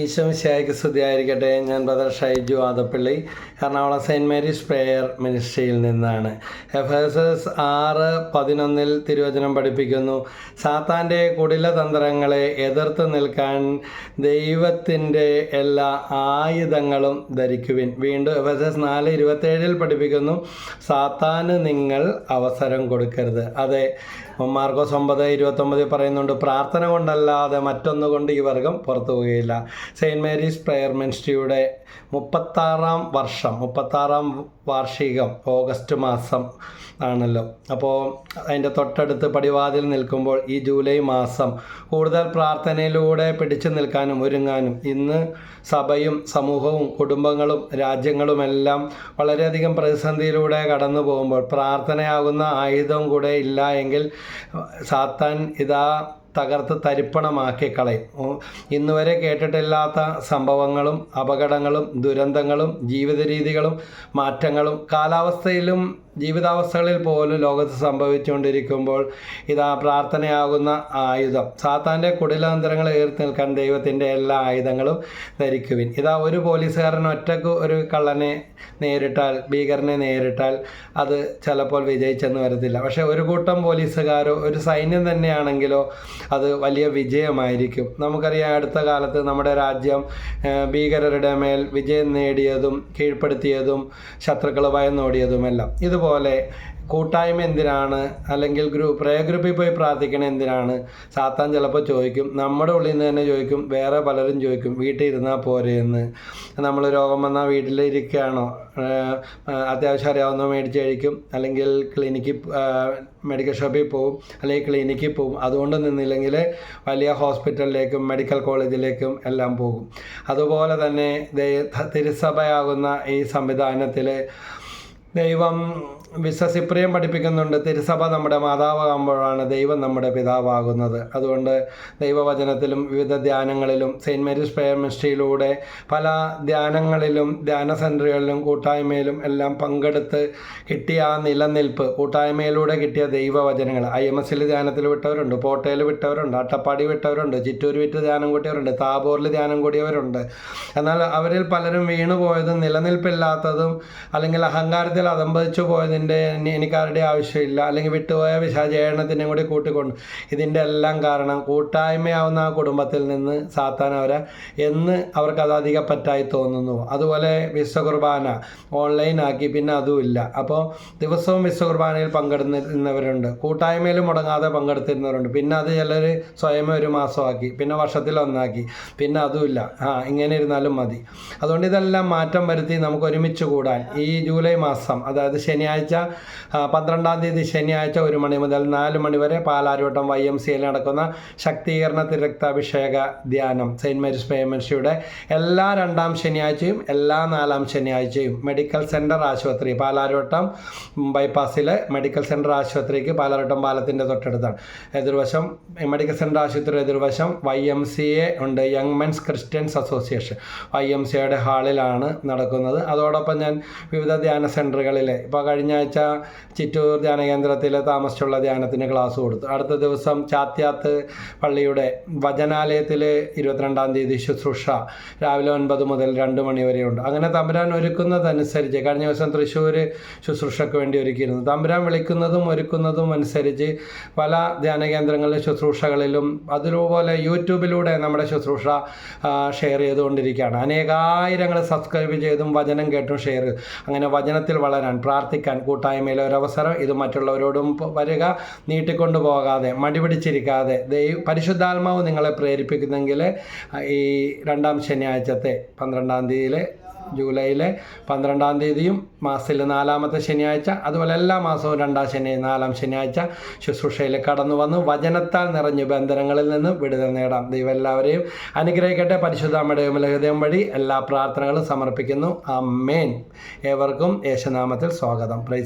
ഈശോമിശിയായിക്ക് സ്തുതിയായിരിക്കട്ടെ. ഞാൻ brother Shaiju Adappally Ernakulam saint Mary's prayer മിനിസ്ട്രിയിൽ നിന്നാണ്. എഫ് എസ് എസ് ആറ് പതിനൊന്നിൽ തിരുവചനം പഠിപ്പിക്കുന്നു സാത്താന്റെ കുടില തന്ത്രങ്ങളെ എതിർത്ത് നിൽക്കാൻ ദൈവത്തിന്റെ എല്ലാ ആയുധങ്ങളും ധരിക്കുവിൻ. വീണ്ടും എഫ് എസ് എസ് നാല് ഇരുപത്തേഴിൽ പഠിപ്പിക്കുന്നു സാത്താന് നിങ്ങൾ അവസരം കൊടുക്കരുത്. അതെ മാർക്കോസ് ഒമ്പത് ഇരുപത്തൊമ്പതിൽ പറയുന്നുണ്ട് പ്രാർത്ഥന കൊണ്ടല്ലാതെ മറ്റൊന്നുകൊണ്ട് ഈ വർഗം പുറത്തു പോവുകയില്ല സെയിന്റ് മേരീസ് പ്രെയർ മിനിസ്ട്രിയുടെ മുപ്പത്താറാം വർഷം മുപ്പത്താറാം വാർഷികം ഓഗസ്റ്റ് മാസം ആണല്ലോ. അപ്പോൾ അതിന്റെ തൊട്ടടുത്ത് പടിവാതിൽ നിൽക്കുമ്പോൾ ഈ ജൂലൈ മാസം കൂടുതൽ പ്രാർത്ഥനയിലൂടെ പിടിച്ചു നിൽക്കാനും ഒരുങ്ങാനും ഇന്ന് സഭയും സമൂഹവും കുടുംബങ്ങളും രാജ്യങ്ങളുമെല്ലാം വളരെയധികം പ്രതിസന്ധിയിലൂടെ കടന്നു പോകുമ്പോൾ പ്രാർത്ഥനയാകുന്ന ആയുധം കൂടെ ഇല്ല എങ്കിൽ സാത്താൻ ഇതാ തകർത്ത് തരിപ്പണമാക്കി കളയും. ഇന്ന് വരെ കേട്ടിട്ടില്ലാത്ത സംഭവങ്ങളും അപകടങ്ങളും ദുരന്തങ്ങളും ജീവിത രീതികളും മാറ്റങ്ങളും കാലാവസ്ഥയിലും ജീവിതാവസ്ഥകളിൽ പോലും ലോകത്ത് സംഭവിച്ചുകൊണ്ടിരിക്കുമ്പോൾ ഇതാ പ്രാർത്ഥനയാകുന്ന ആയുധം. സാത്താന്റെ കുടിലാന്തരങ്ങൾ ഏർത്ത് നിൽക്കാൻ ദൈവത്തിന്റെ എല്ലാ ആയുധങ്ങളും ധരിക്കുവിൻ. ഇതാ ഒരു പോലീസുകാരൻ ഒറ്റയ്ക്ക് ഒരു കള്ളനെ നേരിട്ടാൽ ഭീകരനെ നേരിട്ടാൽ അത് ചിലപ്പോൾ വിജയിച്ചെന്ന് വരത്തില്ല. പക്ഷേ ഒരു കൂട്ടം പോലീസുകാരോ ഒരു സൈന്യം തന്നെയാണെങ്കിലോ അത് വലിയ വിജയമായിരിക്കും. നമുക്കറിയാം അടുത്ത കാലത്ത് നമ്മുടെ രാജ്യം ഭീകരരുടെ മേൽ വിജയം നേടിയതും കീഴ്പ്പെടുത്തിയതും ശത്രുക്കൾ ഭയന്നോടിയതുമെല്ലാം ഇതുപോലെ കൂട്ടായ്മ എന്തിനാണ്? അല്ലെങ്കിൽ ഗ്രൂപ്പ് പ്രേ ഗ്രൂപ്പിൽ പോയി പ്രാർത്ഥിക്കണ എന്തിനാണ്? സാത്താൻ ചിലപ്പോൾ ചോദിക്കും. നമ്മുടെ ഉള്ളിൽ നിന്ന് തന്നെ ചോദിക്കും. വേറെ പലരും ചോദിക്കും. വീട്ടിൽ ഇരുന്നാൽ പോരെ എന്ന്. നമ്മൾ രോഗം വന്നാൽ വീട്ടിലിരിക്കുകയാണോ അത്യാവശ്യം അറിയാവുന്ന മേടിച്ച് കഴിക്കും അല്ലെങ്കിൽ ക്ലിനിക്കിൽ മെഡിക്കൽ ഷോപ്പിൽ പോവും. അല്ലെങ്കിൽ ക്ലിനിക്കിൽ പോവും. അതുകൊണ്ട് നിന്നില്ലെങ്കിൽ വലിയ ഹോസ്പിറ്റലിലേക്കും മെഡിക്കൽ കോളേജിലേക്കും എല്ലാം പോകും. അതുപോലെ തന്നെ തിരുസഭയാകുന്ന ഈ സംവിധാനത്തിൽ ദൈവം വിശ്വസിപ്രിയം പഠിപ്പിക്കുന്നുണ്ട്. തിരുസഭ നമ്മുടെ മാതാവാകുമ്പോഴാണ് ദൈവം നമ്മുടെ പിതാവാകുന്നത്. അതുകൊണ്ട് ദൈവവചനത്തിലും വിവിധ ധ്യാനങ്ങളിലും സെയിന്റ് മേരീസ് പ്രയർ മിനിസ്ട്രിയിലൂടെ പല ധ്യാനങ്ങളിലും ധ്യാന സെന്ററുകളിലും കൂട്ടായ്മയിലും എല്ലാം പങ്കെടുത്ത് കിട്ടിയ ആ നിലനിൽപ്പ് കൂട്ടായ്മയിലൂടെ കിട്ടിയ ദൈവവചനങ്ങൾ. ഐ എം എസിൽ ധ്യാനത്തിൽ വിട്ടവരുണ്ട് പോട്ടയിൽ വിട്ടവരുണ്ട് അട്ടപ്പാടി വിട്ടവരുണ്ട് ചിറ്റൂർ വിറ്റ് ധ്യാനം കൂട്ടിയവരുണ്ട് താബോറിൽ ധ്യാനം കൂടിയവരുണ്ട്. എന്നാൽ അവരിൽ പലരും വീണുപോയതും നിലനിൽപ്പില്ലാത്തതും അല്ലെങ്കിൽ അഹങ്കാരത്തിൽ ജീവിതത്തിൽ അതമ്പതിച്ചു എനിക്ക് എനിക്കാരുടെ ആവശ്യമില്ല. അല്ലെങ്കിൽ വിട്ടുപോയ വിശാചേരണത്തിനെയും കൂടി കൂട്ടിക്കൊണ്ട് ഇതിന്റെ എല്ലാം കാരണം കൂട്ടായ്മയാവുന്ന ആ കുടുംബത്തിൽ നിന്ന് സാത്താൻ അവരെ എന്ന് അവർക്ക് അത് പറ്റായി തോന്നുന്നു. അതുപോലെ വിശ്വകുർബാന ഓൺലൈനാക്കി പിന്നെ അതുമില്ല അപ്പോൾ ദിവസവും വിശ്വകുർബാനയിൽ പങ്കെടുത്തിരുന്നവരുണ്ട് കൂട്ടായ്മയിൽ മുടങ്ങാതെ പങ്കെടുത്തിരുന്നവരുണ്ട്. പിന്നെ അത് ചിലർ സ്വയം ഒരു മാസമാക്കി പിന്നെ വർഷത്തിൽ ഒന്നാക്കി പിന്നെ അതുമില്ല ആ ഇങ്ങനെ ഇരുന്നാലും മതി. അതുകൊണ്ട് ഇതെല്ലാം മാറ്റം വരുത്തി നമുക്ക് ഒരുമിച്ച് കൂടാൻ ഈ ജൂലൈ മാസം അതായത് ശനിയാഴ്ച പന്ത്രണ്ടാം തീയതി ശനിയാഴ്ച ഒരു മണി മുതൽ നാല് മണി വരെ പാലാരിവട്ടം വൈ എം സിയിൽ നടക്കുന്ന ശക്തീകരണ തിരക്താഭിഷേക ധ്യാനം സെയിന്റ് മേരീസ് പേയ്മെൻഷിയുടെ എല്ലാ രണ്ടാം ശനിയാഴ്ചയും എല്ലാ നാലാം ശനിയാഴ്ചയും മെഡിക്കൽ സെന്റർ ആശുപത്രി പാലാരിവട്ടം ബൈപ്പാസിലെ മെഡിക്കൽ സെന്റർ ആശുപത്രിക്ക് പാലാരിവട്ടം പാലത്തിന്റെ തൊട്ടടുത്താണ്. എതിർവശം മെഡിക്കൽ സെന്റർ ആശുപത്രി എതിർവശം വൈ എം സി എ ഉണ്ട് young men's Christians association Y M സിയുടെ ഹാളിലാണ് നടക്കുന്നത്. അതോടൊപ്പം ഞാൻ വിവിധ ധ്യാന സെന്ററുകളിലെ ഇപ്പോൾ കഴിഞ്ഞ ആഴ്ച ചിറ്റൂർ ധ്യാന കേന്ദ്രത്തിൽ താമസിച്ചുള്ള ധ്യാനത്തിന് ക്ലാസ് കൊടുത്തു. അടുത്ത ദിവസം ചാത്യാത്ത് പള്ളിയുടെ വചനാലയത്തിൽ ഇരുപത്തിരണ്ടാം തീയതി ശുശ്രൂഷ. രാവിലെ ഒൻപത് മുതൽ രണ്ട് മണി വരെയുണ്ട് അങ്ങനെ തമ്പുരാൻ ഒരുക്കുന്നതനുസരിച്ച് കഴിഞ്ഞ ദിവസം തൃശ്ശൂർ ശുശ്രൂഷയ്ക്ക് വേണ്ടി ഒരുക്കിയിരുന്നു. തമ്പുരാൻ വിളിക്കുന്നതും ഒരുക്കുന്നതും അനുസരിച്ച് പല ധ്യാന കേന്ദ്രങ്ങളിലെ ശുശ്രൂഷകളിലും അതുപോലെ യൂട്യൂബിലൂടെ നമ്മുടെ ശുശ്രൂഷ ഷെയർ ചെയ്തുകൊണ്ടിരിക്കുകയാണ്. അനേകായിരങ്ങൾ സബ്സ്ക്രൈബ് ചെയ്തും വചനം കേട്ടും ഷെയർ അങ്ങനെ വചനത്തിൽ വളരാൻ പ്രാർത്ഥിക്കാൻ കൂട്ടായ്മയിലെ ഒരവസരം. ഇത് മറ്റുള്ളവരോടും വരിക നീട്ടിക്കൊണ്ടു പോകാതെ മടിപിടിച്ചിരിക്കാതെ ദൈവ പരിശുദ്ധാത്മാവ് നിങ്ങളെ പ്രേരിപ്പിക്കുന്നെങ്കിൽ ഈ രണ്ടാം ശനിയാഴ്ചത്തെ പന്ത്രണ്ടാം തീയതിയിലെ ജൂലൈയിലെ പന്ത്രണ്ടാം തീയതിയും മാസത്തിൽ നാലാമത്തെ ശനിയാഴ്ച അതുപോലെ എല്ലാ മാസവും രണ്ടാം ശനി നാലാം ശനിയാഴ്ച ശുശ്രൂഷയിൽ കടന്നു വന്ന് വചനത്താൽ നിറഞ്ഞു ബന്ധനങ്ങളിൽ നിന്ന് വിടുതൽ നേടാം. ദൈവം എല്ലാവരെയും അനുഗ്രഹിക്കട്ടെ. പരിശുദ്ധാമ്മയുടെ വിമലഹൃദയം വഴി എല്ലാ പ്രാർത്ഥനകളും സമർപ്പിക്കുന്നു. അമ്മേൻ ഏവർക്കും യേശുനാമത്തിൽ സ്വാഗതം.